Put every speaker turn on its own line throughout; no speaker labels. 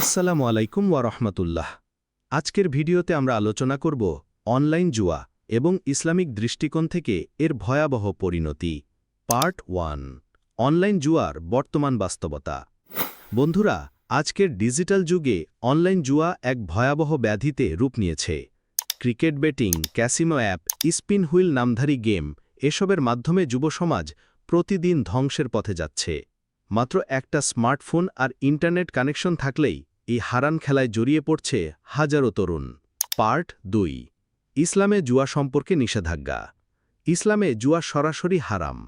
আসসালামু আলাইকুম ওয়া রহমতুল্লাহ। আজকের ভিডিওতে আমরা আলোচনা করব অনলাইন জুয়া এবং ইসলামিক দৃষ্টিকোণ থেকে এর ভয়াবহ পরিণতি। পার্ট ওয়ান, অনলাইন জুয়ার বর্তমান বাস্তবতা। বন্ধুরা, আজকের ডিজিটাল যুগে অনলাইন জুয়া এক ভয়াবহ ব্যাধিতে রূপ নিয়েছে। Cricket betting casino app, spin wheel নামধারী গেম এসবের মাধ্যমে যুবসমাজ প্রতিদিন ধ্বংসের পথে যাচ্ছে। মাত্র একটা স্মার্টফোন আর ইন্টারনেট কানেকশন থাকলেই এই হারান খেলায় জড়িয়ে পড়ছে হাজারো তরুণ। পার্ট দুই। ইসলামে জুয়া সম্পর্কে নিষেধাজ্ঞা। ইসলামে জুয়া সরাসরি হারাম।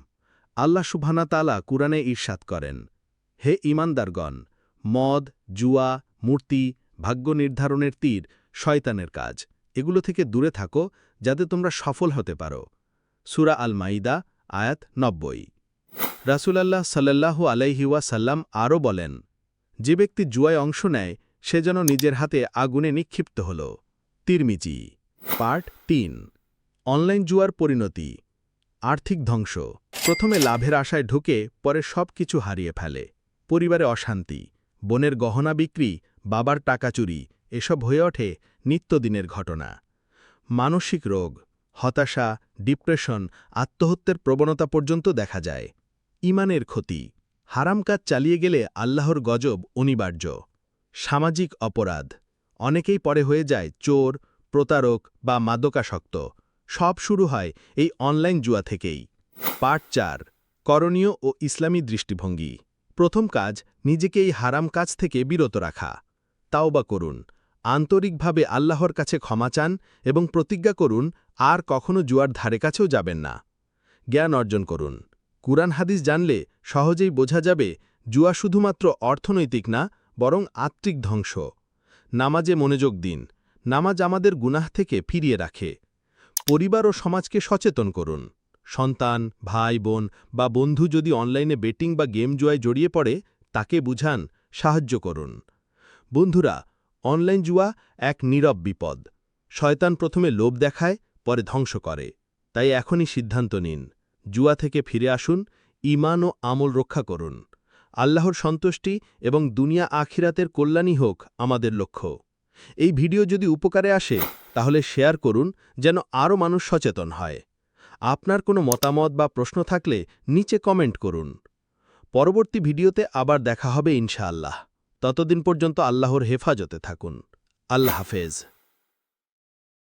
আল্লাহ সুবহানাতালা কুরআনে ঈর্ষাদ করেন, হে ইমানদারগণ মদ, জুয়া, মূর্তি, ভাগ্য নির্ধারণের তীর, শয়তানের কাজ, এগুলো থেকে দূরে থাকো যাতে তোমরা সফল হতে পারো। সুরা আল মাইদা আয়াত নব্বই। রাসুলাল্লাহ সাল্লাল্লাহু আলাইহিওয়া সাল্লাম আরও বলেন যে ব্যক্তি জুয়ায় অংশ নেয়, সে যেন নিজের হাতে আগুনে নিক্ষিপ্ত হল। তিরমিজি, পার্ট তিন, অনলাইন জুয়ার পরিণতি, আর্থিক ধ্বংস। প্রথমে লাভের আশায় ঢুকে, পরে সব কিছু হারিয়ে ফেলে। পরিবারে অশান্তি, বোনের গহনা বিক্রি, বাবার টাকা চুরি, এসব হয়ে ওঠে নিত্যদিনের ঘটনা। মানসিক রোগ, হতাশা, ডিপ্রেশন, আত্মহত্যার প্রবণতা পর্যন্ত দেখা যায়। ইমানের ক্ষতি হারাম কাজ চালিয়ে গেলে আল্লাহর গজব অনিবার্য। সামাজিক অপরাধ। অনেকেই পরে হয়ে যায় চোর, প্রতারক বা মাদকাসক্ত। সব শুরু হয় এই অনলাইন জুয়া থেকেই। পার্ট চার, করণীয় ও ইসলামী দৃষ্টিভঙ্গি। প্রথম কাজ, নিজেকে এই হারাম কাজ থেকে বিরত রাখা। তাওবা করুন। আন্তরিকভাবে আল্লাহর কাছে ক্ষমা চান এবং প্রতিজ্ঞা করুন, আর কখনো জুয়ার ধারে কাছেও যাবেন না। জ্ঞান অর্জন করুন। কুরআন হাদিস জানলে সহজেই বোঝা যাবে জুয়া শুধুমাত্র অর্থনৈতিক না, বরং আত্মিক ধ্বংস। নামাজে মনোযোগ দিন। নামাজ আমাদের গুনাহ থেকে ফিরিয়ে রাখে। পরিবার ও সমাজকে সচেতন করুন। সন্তান, ভাই, বোন বা বন্ধু যদি অনলাইনে বেটিং বা গেম জুয়ায় জড়িয়ে পড়ে, তাকে বুঝান, সাহায্য করুন। বন্ধুরা, অনলাইন জুয়া এক নীরব বিপদ। শয়তান প্রথমে লোভ দেখায়, পরে ধ্বংস করে। তাই এখনই সিদ্ধান্ত নিন। জুয়া থেকে ফিরে আসুন ইমান ও আমল রক্ষা করুন। আল্লাহর সন্তুষ্টি এবং দুনিয়া আখিরাতের কল্যাণই হোক আমাদের লক্ষ্য। এই ভিডিও যদি উপকারে আসে, তাহলে শেয়ার করুন যেন আরও মানুষ সচেতন হয়। আপনার কোনো মতামত বা প্রশ্ন থাকলে নিচে কমেন্ট করুন। পরবর্তী ভিডিওতে আবার দেখা হবে ইনশাআল্লাহ। ততদিন পর্যন্ত আল্লাহর হেফাজতে থাকুন। আল্লাহ হাফেজ।